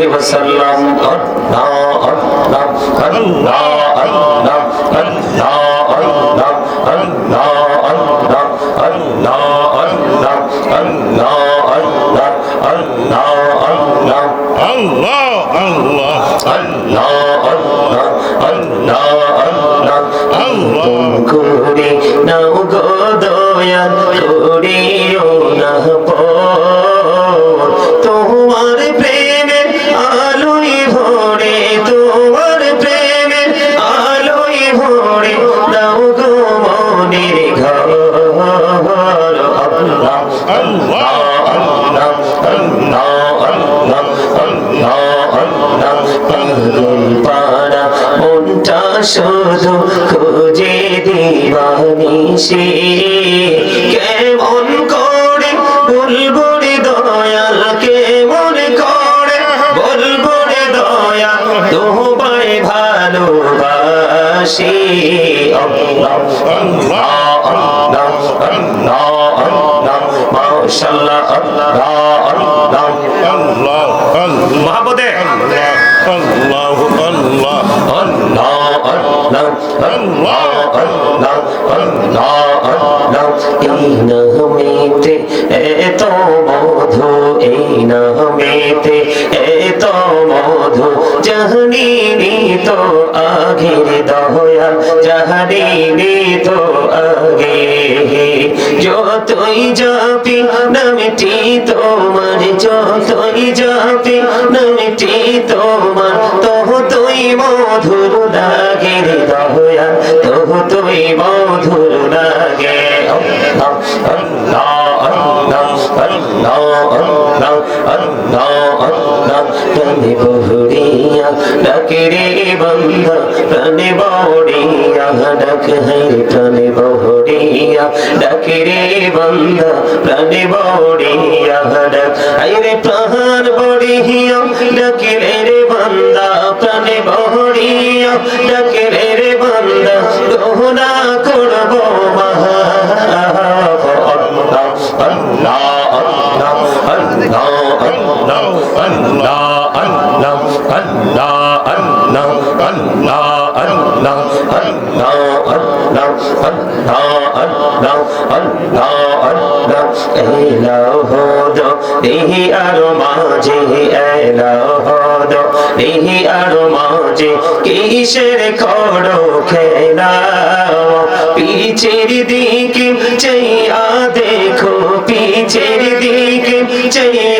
عليه وسلم الله الله الله الله الله করে নাও গো দয়া করিও না শুধু খুঁজে দিবানিসে কেমন করে বলব রে দয়াল কেমন করে বলব রে দয়াল তোমায় ভালোবাসি আল্লাহ সাল্লাহ আল্লাহ আল্লাহ মহাপদে আল্লাহ আল্লাহ আল্লাহ মেতে এত মধু এই না মেতে এত মধু জাহানি তো আগের দয়া জাহানিনি তো আগে। যতই যাবি নামটি তোমার, যতই যাবি নামটি তোমার তহ তুই মধুর লাগে রে দয়া তহ তুই মধুর লাগে। আল্লাহ আল্লাহ আল্লাহ আল্লাহ। আল্লাহ আল্লাহ আল্লাহ, প্রাণে বহুরিয়া ডাকে রে বন্ধা, প্রাণে বড়িয়া ডাক হে প্রাণে বহুরিয়া ডাকে রে বন্ধা, প্রাণে বড়িয়া ডাক হাই রে প্রাণ বড়িয়া ডাকে রে বন্ধা, প্রাণে বড়িয়া ডাকে রে বন্ধা, গহনা করব মহা আল্লাহ আল্লাহ আল্লাহ আল্লাহ আল্লাহ আল্লাহ আল্লাহ আল্লাহ আল্লাহ আল্লাহ আল্লাহ আল্লাহ আল্লাহ আল্লাহ আল্লাহ আল্লাহ আল্লাহ এলো হদ দেহি আর মাঝে এলো হদ দেহি আর মাঝে কিসের খড়ো খেলা পিছের দিকে চাইয়া দেখো পিছের দিকে চাইয়া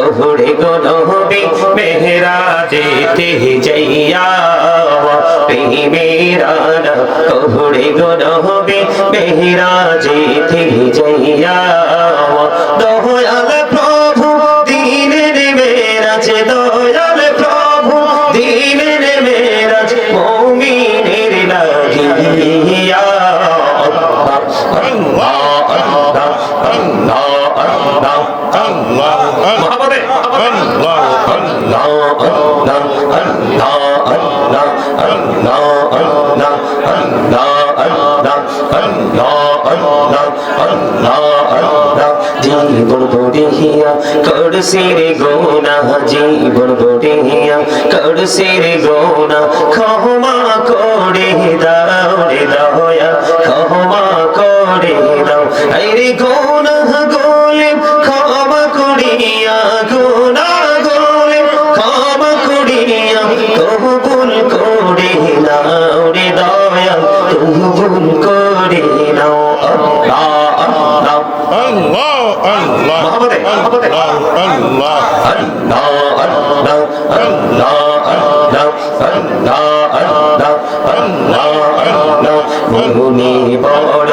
ওহরে গো নবী মেহরা যেতে যাইয়া মেহরা ওহরে গো নবী মেহরা যেতে যাইয়া দহয়ালা জীবন বড়িয়া করছে রে গোনা জীবন বড়িয়া করছে রে গোনা ক্ষমা করে দাও রে দয়া ক্ষমা করে দাও আরে গোনা কবুল করে নাও। আল্লাহ আল্লাহ আল্লাহ আল্লাহ আল্লাহ আল্লাহ আল্লাহ আল্লাহ মনে বড়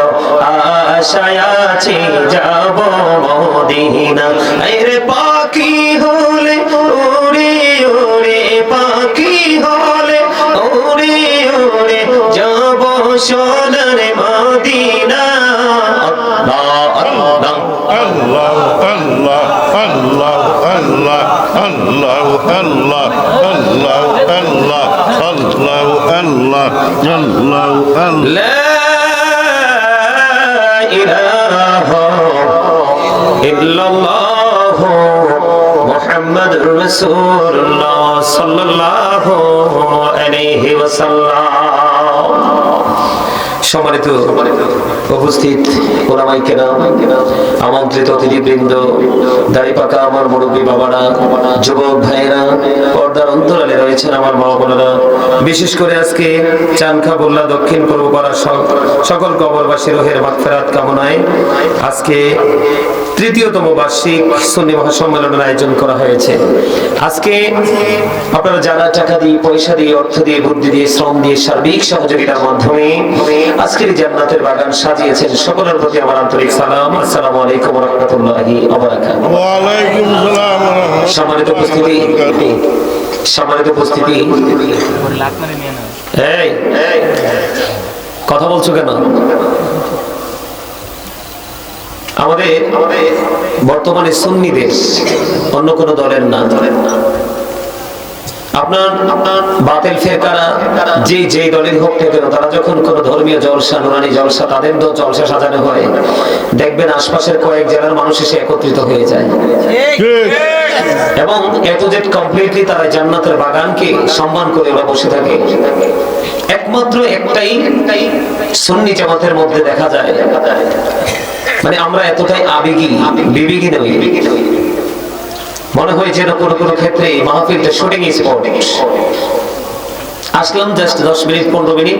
আশায় আছে যাব মদিনা। আরে পাখি আল্লাহ আল্লাহ আল্লাহ আল্লাহ আল্লাহ আল্লাহ আল্লাহ আল্লাহ। محمد رسول الله صلى الله عليه وسلم সম্মানিত উপস্থিত ওলামাই কেনা আমন্ত্রিত অতিথিবৃন্দ, দাড়ি পাকা আমার মুরব্বী বাবারা, যুবক ভাইয়েরা, পর্দার অন্তরালে রয়েছেন আমার মা বোনেরা। বিশেষ করে আজকে চানখা বল্লা দক্ষিণ পূর্ব সক- সকল কবরবাসী রোহের মাগফেরাত কামনায় আজকে তৃতীয়তম বার্ষিক সুন্নি মহাসম্মেলনের আয়োজন করা হয়েছে। আজকে আপনারা যারা টাকা দিয়ে, পয়সা দিয়ে, অর্থ দিয়ে, বুদ্ধি দিয়ে, শ্রম দিয়ে সার্বিক সহযোগিতার মাধ্যমে আজকের জান্নাতের বাগান সাজিয়েছেন সকলের প্রতি আমার আন্তরিক সালাম। আসসালামু আলাইকুম রহমতুল্লাহি ওয়ালাইকুম সালাম সম্মানিত উপস্থিতি। সম্মানিত উপস্থিতি। এই এই, কথা বলছো কেন? আমাদের বর্তমানে সুন্নিদের অন্য কোনো দলের না। আপনার আপনার বাতিল ফেরকারা যে যে দলের হোক না কেন তারা যখন কোনো ধর্মীয় জলসা নুরানি জলসা তাদের তো জলসা সাজানো হয় দেখবেন আশপাশের কয়েক জেলার মানুষ এসে একত্রিত হয়ে যায়। ঠিক। এবং এত যে কমপ্লিটলি তারা জান্নাতের বাগানকে সম্মান করে ওরা বসে থাকে একমাত্র একটাই সুন্নি জামাতের মধ্যে দেখা যায়। মানে আমরা এতটাই আবেগী বিবেগী নই। মনে হয় যেন কোনো কোনো ক্ষেত্রে এই মাহফিলটা শুটিং স্পট আসলাম জাস্ট দশ মিনিট পনেরো মিনিট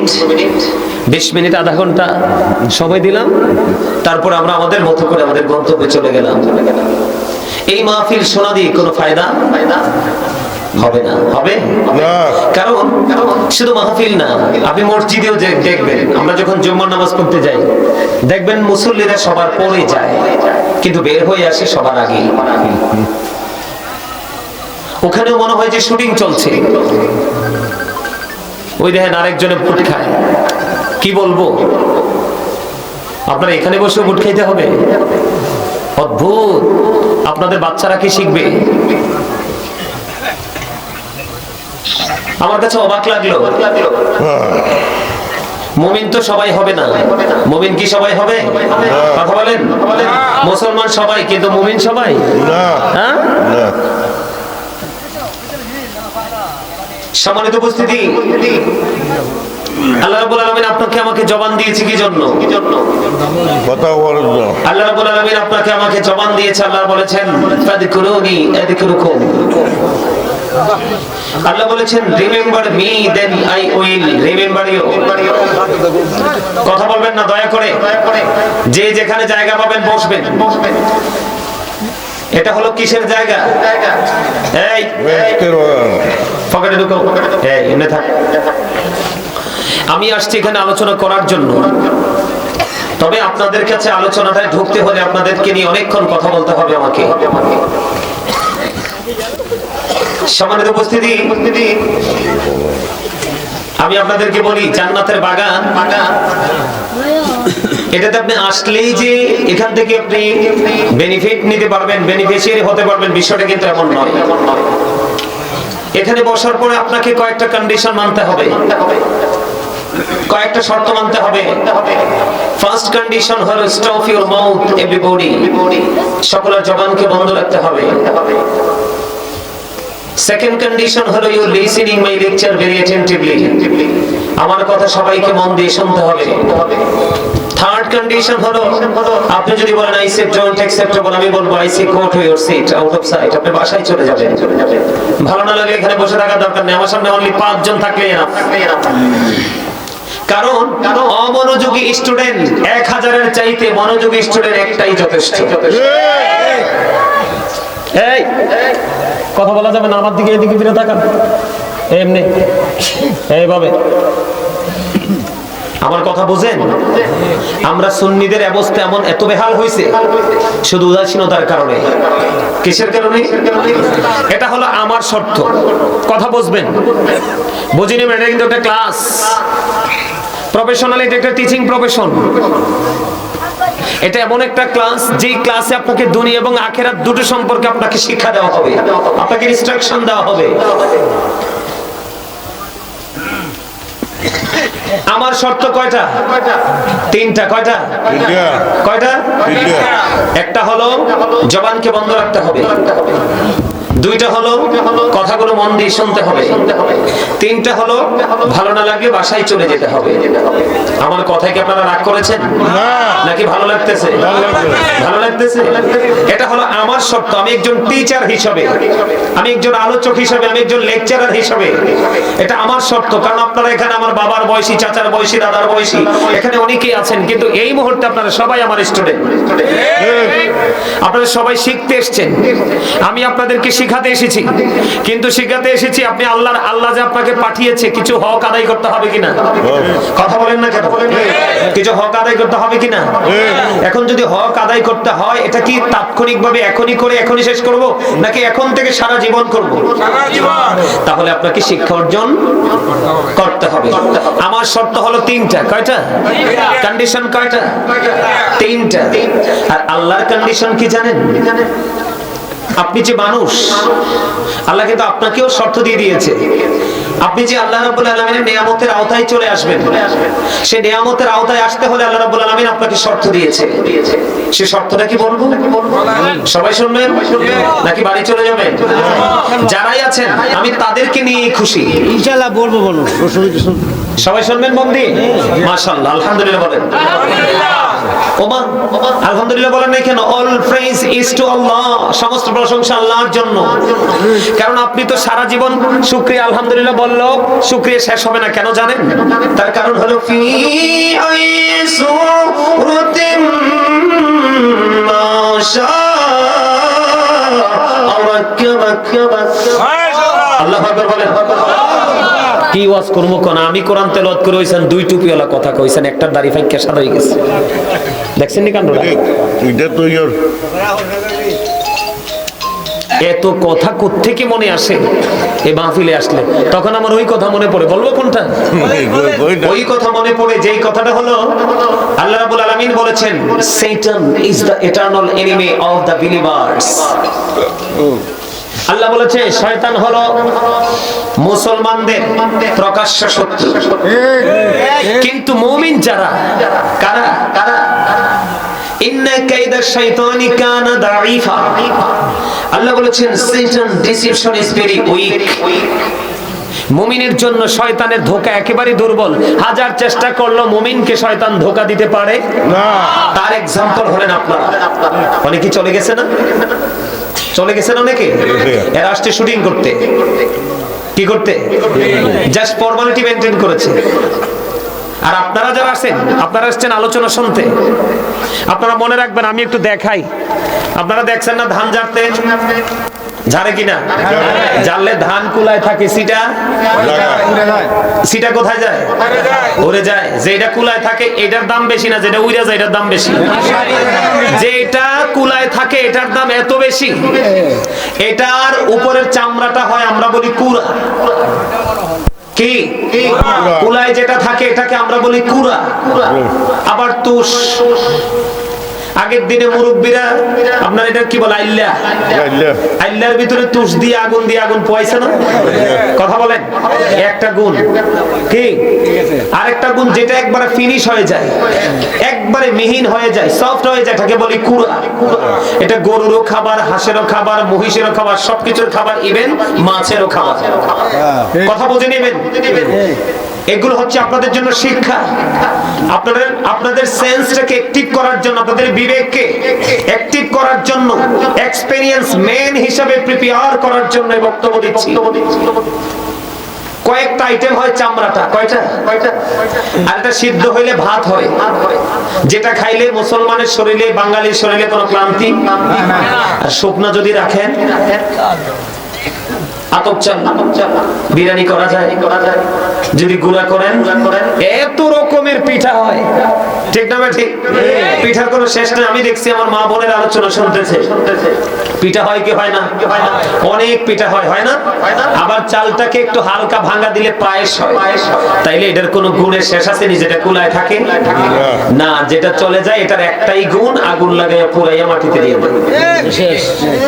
বিশ মিনিট আধা ঘণ্টা সময় দিলাম। তারপর আমরা আমাদের মতো করে আমাদের গন্তব্যে চলে গেলাম। এই মাহফিল শোনা দিয়ে কোনো ফায়দা? হবে না। হবে? না। কারণ শুধু মাহফিল না আপনি মসজিদেও দেখবেন আমরা যখন জুম্মার নামাজ পড়তে যাই দেখবেন মুসল্লিরা সবার পরে যায় কিন্তু বের হয়ে আসে সবার আগে ওখানেও মনে হয় যে শুটিং চলছে। ওই দেখেন আরেকজনে বুট খায়। কি বলব? আপনার এখানে বসে বুট খাইতে হবে? অদ্ভুত! আপনাদের বাচ্চারা কি শিখবে? আমার কাছে অবাক লাগল। মুমিন তো সবাই হবে না। মুমিন কি সবাই হবে? কথা বলেন? মুসলমান সবাই কিন্তু মুমিন সবাই? না। হ্যাঁ না সম্মানিত উপস্থিতি। আল্লাহ রাব্বুল আলামিন আপনাকে আমাকে জবান দিয়েছে কি জন্য? কথা বলার জন্য। আল্লাহ রাব্বুল আলামিন আপনাকে আমাকে জবান দিয়েছে আল্লাহ বলেছেন ফাযকুরুনি আযকুরুকুম আল্লাহ বলেছেন remember me then I will remember you কথা বলবেন না দয়া করে। যে যেখানে জায়গা পাবেন বসবেন। এটা হলো কিসের জায়গা? এই পকেটে ঢুকো এই, এমনি থাক। আমি আসছি এখানে আলোচনা করার জন্য। তবে আপনাদের কাছে আলোচনাটায় ঢুকতে হলে আপনাদেরকে নিয়ে অনেকক্ষণ কথা বলতে হবে আমাকে। সম্মানিত উপস্থিতি, আমি আপনাদেরকে বলি, জান্নাতের বাগান। এটাতে আপনি আসলেই যে এখান থেকে আপনি বেনিফিট নিতে পারবেন বেনিফিশিয়ারি হতে পারবেন, বিষয়টা কিন্তু এমন নয়। এখানে বসার পরে আপনাকে কয়েকটা কন্ডিশন মানতে হবে। কয়েকটা শর্ত মানতে হবে। ফার্স্ট কন্ডিশন হলো স্টপ ইউর মাউথ এভরিবডি সকলের জবানকে বন্ধ রাখতে হবে। সেকেন্ড কন্ডিশন হলো you listening my lecture very attentively আমার কথা সবাইকে মন দিয়ে শুনতে হবে। থার্ড কন্ডিশন হলো, আপনি যদি বলেন আই সে ডোন্ট অ্যাকসেপ্টেবল আমি বলব I say go to your seat out of sight আপনি বাসায় চলে যাবেন। ভালো না লাগলে এখানে বসে থাকার দরকার নেই, আমার সামনে অনলি পাঁচজন থাকলেই না কারণ অমনোযোগী স্টুডেন্ট এক হাজারের চাইতে মনোযোগী স্টুডেন্ট একটাই যথেষ্ট। এই, কথা বলা যাবে না, আমার দিকে এদিকে ফিরে তাকান। এমনি, এইভাবে। আমার কথা বুঝেন? আমরা সুন্নিদের অবস্থা এমন, এত বেহাল হয়েছে শুধু উদাসীনতার কারণে। কিসের কারণে? এটা হলো আমার শর্ত। কথা বুঝবেন? বুঝিনি এটা কিন্তু একটা ক্লাস। প্রফেশনাল এটা একটা টিচিং প্রফেশন এটা এমন একটা ক্লাস যে ক্লাসে আপনাকে দুনিয়া এবং আখেরাত দুটো সম্পর্কে আপনাকে শিক্ষা দেওয়া হবে। আপনাকে ইনস্ট্রাকশন দেওয়া হবে। আমার শর্ত কয়টা? তিনটা কয়টা? কয়টা? একটা হলো জবানকে বন্ধ রাখতে হবে। দুইটা হলো কথাগুলো মন দিয়ে শুনতে হবে। তিনটা হলো ভালো না লাগলে বাসায় চলে যেতে হবে। আমার কথায় কি আপনারা রাগ করেছেন? নাকি ভালো লাগতেছে? ভালো লাগতেছে। এটা হলো আমার শর্ত আমি একজন টিচার হিসাবে। আমি একজন আলোচক হিসাবে আমি একজন লেকচারার হিসাবে। এটা আমার শর্ত কারণ আপনারা এখানে আমার বাবার বয়সী চাচার বয়সী দাদার বয়সী এখানে অনেকেই আছেন কিন্তু এই মুহূর্তে আপনারা সবাই আমার স্টুডেন্ট আপনারা সবাই শিখতে এসছেন। আমি আপনাদেরকে শিখাতে এসেছি। কিন্তু শিখাতে এসেছি আপনি আল্লাহর আল্লাহ যে আপনাকে পাঠিয়েছে কিছু হক আদায় করতে হবে কিনা? কথা বলেন না কেন কিছু হক আদায় করতে হবে কিনা? এখন যদি হক আদায় করতে হয় এটা কি তাৎক্ষণিক ভাবে এখনই করে এখনই শেষ করব নাকি এখন থেকে সারা জীবন করব? তাহলে আপনাকে শিক্ষা অর্জন করতে হবে। আমার শর্ত হলো তিনটা। কয়টা? কন্ডিশন কয়টা? তিনটা। আর আল্লাহর কন্ডিশন কি জানেন? আপনি যে মানুষ আল্লাহ কিন্তু আপনাকেও শর্ত দিয়ে দিয়েছে। আপনি যে আল্লাহ রাব্বুল আলামিনের নিয়ামতের আওতায় চলে আসবেন সেই নিয়ামতের আওতায় আসতে হলে আল্লাহ রাব্বুল আলামিন আপনাকে শর্ত দিয়েছে। সে শর্তটা কি বলব? সবাই শুনবেন? নাকি বাড়ি চলে যাবেন? যারাই আছেন আমি তাদেরকে নিয়ে খুশি। ইনশাল্লাহ বলব বলব সবাই শুনবেন দিয়ে মাশাআল্লাহ আলহামদুলিল্লাহ বলেন। ওমা আলহামদুলিল্লাহ বলেন না কেন? All praise is to Allah সমস্ত প্রশংসা আল্লাহর জন্য। কারণ আপনি তো সারা জীবন শুকরিয়া আলহামদুলিল্লাহ বলল শুকরিয়া শেষ হবে না কেন জানেন? তার কারণ হলো ফি আইসুরতিম আল্লাহ আকবার বলেন। কি ওয়াজ করব কোন? আমি কোরআন তেলাওয়াত করে হইছেন দুই টুপিওয়ালা কথা কইছেন একটা দাড়ি ফাইকা সাদা হয়ে গেছে। দেখছেন নি কাণ্ডটা? এটা তো ইয়োর। এত কথা কোত্থেকে মনে আসে? এই মাহফিলে আসলে। তখন আমার ওই কথা মনে পড়ে। বলব কোনটা? ওই কথা মনে পড়ে যেই কথাটা হলো আল্লাহ রাব্বুল আলামিন বলেছেন Satan is the eternal enemy of the believers. আল্লাহ বলেছে শয়তান হলো মুসলমানদের প্রকাশ্য শত্রু। কিন্তু মুমিন যারা কারা? কারা আল্লাহ বলেছেন deception is very weak মুমিনের জন্য শয়তানের ধোকা একেবারে দুর্বল। হাজার চেষ্টা করল মুমিনকে শয়তান ধোকা দিতে পারে। না। তার এক্সাম্পল হলেন আপনারা। অনেকে চলে গেছে না? চলে গেছেন অনেকে? এরা আসছে শুটিং করতে। কি করতে? জাস্ট ফর্মালিটি মেনটেন করেছে। আর আপনারা যারা আছেন আপনারা আসছেন আলোচনা শুনতে। আপনারা মনে রাখবেন আমি একটু দেখাই। আপনারা দেখছেন না ধান ঝাড়তে? ঝাড়ে কিনা? জানলে ধান কুলায় থাকে, সিটা? সিটা কোথায় যায়? উড়ে যায়। যেটা কুলায় থাকে, এটার দাম বেশি না, যেটা উড়ে যায়, এটার দাম বেশি। যেটা কুলায় থাকে, এটার দাম এত বেশি। এটার উপরের চামড়াটা হয়, আমরা বলি কুড়া। কি? কুলায় যেটা থাকে, এটাকে আমরা বলি কুড়া। আবার তুষ। আগের দিনে মুরব্বীরা আপনার এটা কি বলে আইল্লা আইল্লার ভিতরে তুষ দিয়ে আগুন দিয়ে আগুন পোয়াইছে না? কথা বলেন একটা গুণ। কি? আরেকটা গুণ যেটা একবারে ফিনিশ হয়ে যায় একবারে মিহিন হয়ে যায় সফট হয়ে যায় এটাকে বলি কুড়া এটা গরুরও খাবার হাঁসেরও খাবার মহিষেরও খাবার সবকিছুর খাবার ইভেন মাছেরও খাবার। কথা বুঝে নেবেন? এগুলো হচ্ছে আপনাদের জন্য শিক্ষা। আপনাদের আপনাদের সেন্সটাকে অ্যাক্টিভ করার জন্য, আপনাদের বিবেককে অ্যাক্টিভ করার জন্য এক্সপেরিয়েন্স মেন হিসাবে প্রিপেয়ার করার জন্য বক্তব্য দিচ্ছি। কয়েকটা আইটেম হয় চামড়াটা, কয়টা? সিদ্ধ হইলে ভাত হয়। যেটা খাইলে মুসলমানের শরীরে, বাঙালির শরীরে কোনো ক্লান্তি? আর শুকনা যদি রাখেন আতপ চাল বিরিয়ানি করা যায়। করা যায়। যদি গুড়া করেন এত রকমের রকমের পিঠা হয়। ঠিক না ভাই ঠিক। পিঠার কোনো শেষ নেই। আমি দেখছি আমার মা বোনের আলোচনা শুনতেছে। পিঠা হয় কি হয় না? অনেক পিঠা হয় হয় না? আবার চালটাকে একটু হালকা ভাঙা দিলে পায়েস হয়। তাইলে এটার কোনো গুণের শেষ আছে নি? যেটা কুলায় থাকে? না যেটা চলে যায় এটার একটাই গুণ আগুন লাগাইয়া পুরাইয়া মাটিতে দিয়ে দেয়।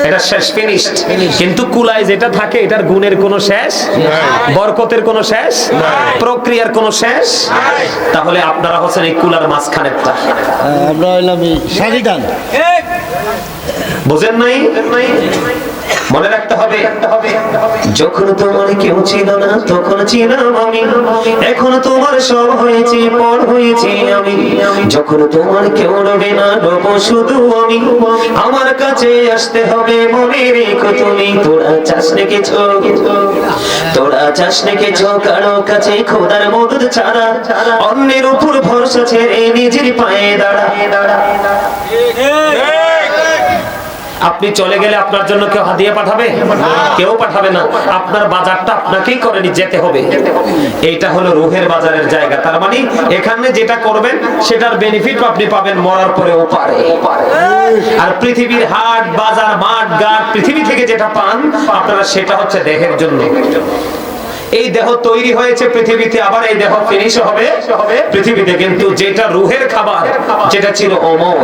এটা শেষ ফিনিশড কিন্তু কুলায় যেটা থাকে এটার গুণের কোনো শেষ? বরকতের কোনো শেষ? প্রক্রিয়ার কোনো শেষ? তাহলে আপনারা হচ্ছেন এই কুলার মাঝখানেরটা। আমরা হইলাম সাজিদান। বুঝেন নাই? মনে রাখতে হবে, যখন তোমার কেউ ছিল না, তখন ছিলাম আমি। এখন তোমার সব হয়েছে, পর হয়েছে আমি। যখন তোমার কেউ রবে না, রব শুধু আমি। আমার কাছে আসতে হবে, মনে রেখো তুমি। তোরা চাস নেকেছ তোরা চাস নেকেছ কারও কাছে খোদার মদত ছাড়া। অন্যের উপর ভরসা ছেড়ে নিজের পায়ে দাঁড়া। দাঁড়া আপনি চলে গেলে আপনার জন্য কেউ হাদিয়া পাঠাবে? কেউ পাঠাবে না। আপনার বাজারটা আপনাকেই করে যেতে হবে। এইটা হলো রুহের বাজারের জায়গা। তার মানে এখানে যেটা করবেন, সেটার বেনিফিট আপনি পাবেন মরার পারে আর পৃথিবীর হাট, বাজার, মাঠ, ঘাট, পৃথিবী থেকে যেটা পান, আপনারা সেটা হচ্ছে দেহের জন্য। এই দেহ তৈরি হয়েছে পৃথিবীতে, আবার এই দেহ ফিনিশ হবে পৃথিবীতে। কিন্তু যেটা রুহের খাবার, যেটা ছিল অমর।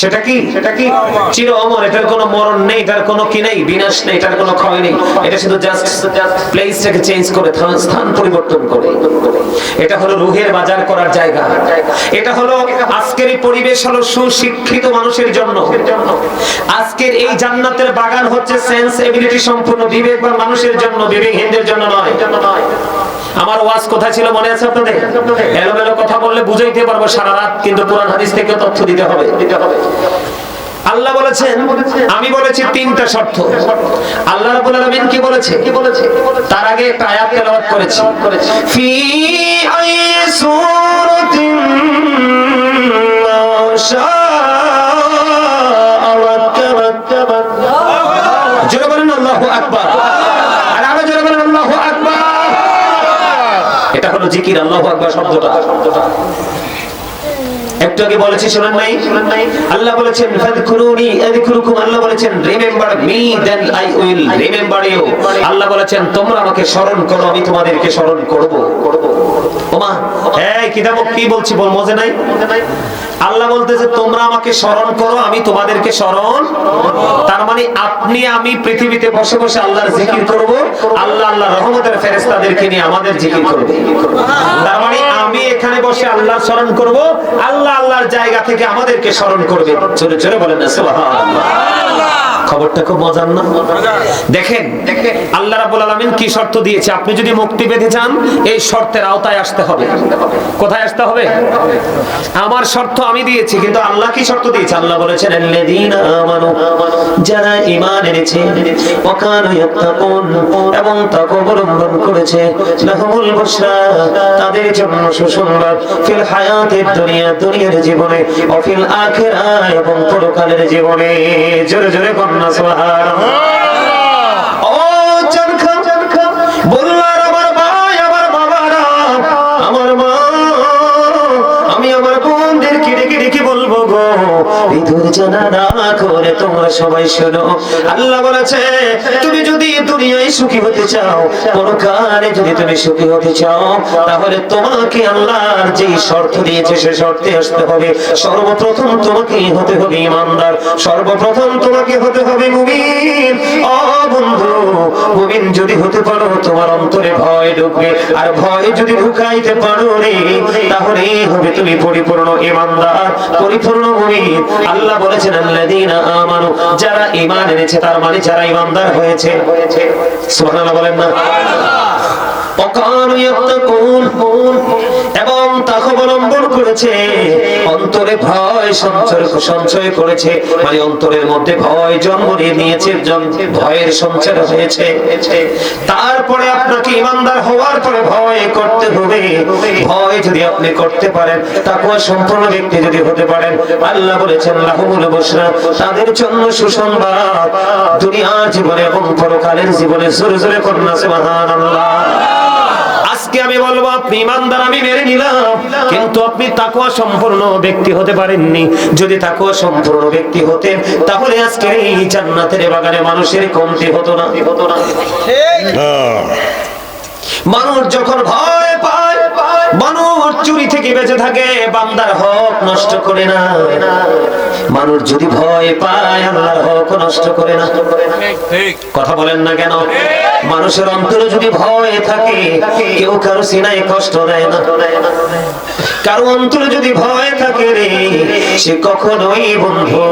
সেটা কি? সেটা কি? চির অমর, এটার কোনো মরণ নেই, এটার কোনো কি নেই? বিনাশ নেই, এটার কোনো ক্ষয় নেই। এটা শুধু জাস্ট প্লেসটাকে চেঞ্জ করে, স্থান পরিবর্তন করে। এটা হলো রুহের বাজার করার জায়গা। এটা হলো আজকের এই পরিবেশ হলো সুশিক্ষিত মানুষের জন্য। আজকের এই জান্নাতের বাগান হচ্ছে সেন্স এবিলিটি সম্পূর্ণ বিবেকবান মানুষের জন্য, বিবেকহীনদের জন্য নয়। আমার ওয়াজ কোথায় ছিল মনে আছে আপনাদের? এলোমেলো কথা বললে বুঝাইতে পারব সারা রাত, কিন্তু কোরআন হাদিস থেকে তথ্য দিতে হবে। দিতে হবে আল্লাহ বলেছেন, আমি বলেছি তিনটা শর্ত। আল্লাহ রাব্বুল আলামিন কি বলেছে? কি বলেছে তার আগে একটা আয়াত তেলাওয়াত করেছি। ফি আই সূরাতিন জোরে বলেন, আল্লাহু আকবার। জিকির আল্লাহ আকবার শব্দটা। একটু আগে শুনেন নাই আল্লাহ বলেছেন ফাদকুরুনি আযকুরুকুম আল্লাহ বলেছেন, remember me then I will remember you. আল্লাহ বলেছেন, তোমরা আমাকে স্মরণ করো, আমি তোমাদেরকে স্মরণ করব। করব ওমা, এই কি বলছি, বল, মজে নাই? আল্লাহ বলতেছে, তোমরা আমাকে স্মরণ করো, আমি তোমাদেরকে স্মরণ তার মানে আপনি, আমি পৃথিবীতে বসে বসে আল্লাহর জিকির করব, আল্লাহ আল্লাহ রহমতের ফেরেশতাদেরকে নিয়ে আমাদের জিকির করবে। তার মানে আমি এখানে বসে আল্লাহর স্মরণ করব, আল্লাহ আল্লাহর জায়গা থেকে আমাদেরকে স্মরণ করবে। চলে চলে বলেন খবরটা খুব মজার না? দেখেন আল্লাহ রাব্বুল আলামিন কি শর্ত দিয়েছে? আপনি যদি মুক্তি পেতে চান এই শর্তের আওতায় আসতে হবে। কোথায় আসতে হবে? আমার শর্ত আমি দিয়েছি কিন্তু আল্লাহ কি শর্ত দিয়েছে? আল্লাহ বলেছেন যারা ঈমান এনেছে এবং তাকওয়া অবলম্বন করেছে তাদের জন্য সুসংবাদ ফিল হায়াতের দুনিয়া দুনিয়ার জীবনে ও ফিল আখিরা এবং পরকালের জীবনে। জোরে জোরে কন্যা সুবহানাল্লাহ। তাহলে তোমাকে আল্লাহর যে শর্ত দিয়েছে, সে শর্তে আসতে হবে। সর্বপ্রথম তোমাকে হতে হবে ইমানদার। সর্বপ্রথম তোমাকে হতে হবে ও বন্ধু যদি হতে পারো, তোমার অন্তরে ভয় ঢুকবে। আর ভয় যদি ঢুকাইতে পারো রে তাহলে হবে তুমি পরিপূর্ণ ইমানদার, পরিপূর্ণ মুমিন। আল্লাহ বলেছেন আল্লাযীনা আমানু যারা ঈমান এনেছে তার মানে যারা ইমানদার হয়েছে। সুবহানাল্লাহ বলেন না? এবং তাকে অবলম্বন করেছে। অন্তরে ভয়, সঞ্চয় সঞ্চয় করেছে। মানে অন্তরের মধ্যে ভয় জন্ম নিয়েছে ভয়ের হয়েছে। তারপরে আপনাকে ইমানদার হওয়ার পরে ভয় করতে হবে। ভয় যদি আপনি করতে পারেন সম্পূর্ণ ব্যক্তি যদি হতে পারেন, আল্লাহ বলেছেন, লাহুমুল বুশরা, তাদের জন্য সুসংবাদ। দুনিয়ার জীবনে এবং পরকালের জীবনে জোরে জোরে কন্যা আজকে আমি বলব আপনি ইমানদার আমি মেনে নিলাম। কিন্তু আপনি তাকুয়া সম্পূর্ণ ব্যক্তি হতে পারেননি। যদি তাকুয়া সম্পূর্ণ ব্যক্তি হতেন তাহলে আজকে এই জান্নাতের বাগানে মানুষের কমতি হতো না। হতো না মানুষ যখন ভয় পায় মানুষ চুরি থেকে বেঁচে থাকে বান্দার হক নষ্ট করে না। মানুষ যদি ভয় পায় আল্লাহর হক নষ্ট করে না। কথা বলেন না কেন? মানুষের অন্তরে যদি ভয় থাকে, কেউ কারও সিনায় কষ্ট দেয় না। কারও অন্তরে যদি ভয় থাকে রে, সে কখনোই বন্ধু,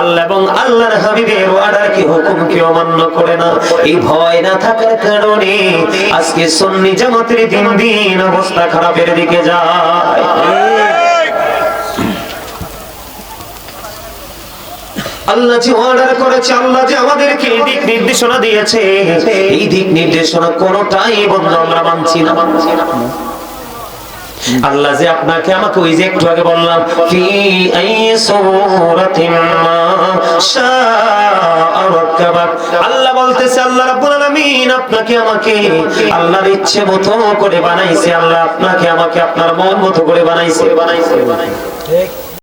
আল্লাহ এবং আল্লাহর হাবিবের অর্ডারকে হুকুমকে অমান্য করে না। এই ভয় না থাকার কারণে আজকে সন্নি জামাতের দিন দিন অবস্থা খারাপের দিকে যায়। আল্লাহ যে অর্ডার করেছে, আল্লাহ যে আমাদেরকে দিক নির্দেশনা দিয়েছে, এই দিক নির্দেশনা কোনটাই আমরা মানছি না। মানছি না আল্লাহ যে আপনাকে আমাকে ওই যে একটু আগে বললাম আল্লাহ বলতেছে, আল্লাহ আপনাকে আমাকে আল্লাহর ইচ্ছে মতো করে বানাইছে, আল্লাহ আপনাকে আমাকে আপনার মন মতো করে বানাইছে বানাইছে বানাইছে।